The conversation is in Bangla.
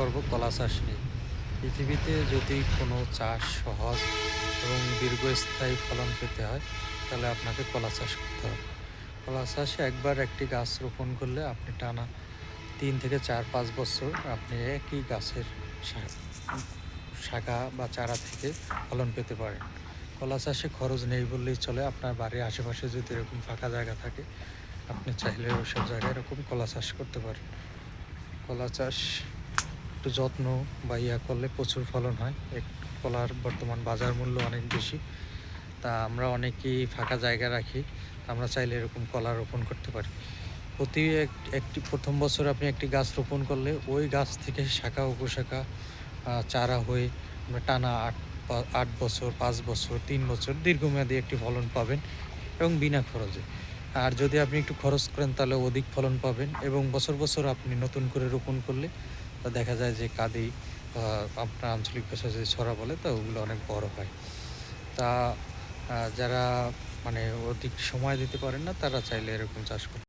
করব কলা চাষ নিয়ে পৃথিবীতে যদি কোনো চাষ সহজ এবং দীর্ঘস্থায়ী ফলন পেতে হয়, তাহলে আপনাকে কলা চাষ করতে হবে। কলা চাষে একবার একটি গাছ রোপণ করলে আপনি টানা তিন থেকে চার পাঁচ বছর আপনি একই গাছের শাখা বা চারা থেকে ফলন পেতে পারেন। কলা চাষে খরচ নেই বললেই চলে, আপনার বাড়ির আশেপাশে যদি এরকম ফাঁকা জায়গা থাকে, আপনি চাইলে ওইসব জায়গায় এরকম কলা চাষ করতে পারেন। কলা চাষ একটু যত্ন বা ইয়া করলে প্রচুর ফলন হয়। এক কলার বর্তমান বাজার মূল্য অনেক বেশি। তা আমরা অনেকেই ফাঁকা জায়গা রাখি। আমরা চাইলে এরকম কলা রোপণ করতে পারি। প্রতি এক- একটি প্রথম বছর আপনি একটি গাছ রোপণ করলে ওই গাছ থেকে শাখা, উপশাখা চারা হয়ে আমরা টানা আট আট বছর, পাঁচ বছর, তিন বছর দীর্ঘমেয়াদী একটি ফলন পাবেন এবং বিনা খরচে। আর যদি আপনি একটু খরচ করেন তাহলে অধিক ফলন পাবেন এবং বছর বছর আপনি নতুন করে রোপণ করলে তা দেখা যায় যে কাঁদি আপনার আঞ্চলিক ভাষা যদি ছড়া বলে, তো ওগুলো অনেক বড় হয়। তা যারা মানে অধিক সময় দিতে পারেন না, তারা চাইলে এরকম চাষ করতে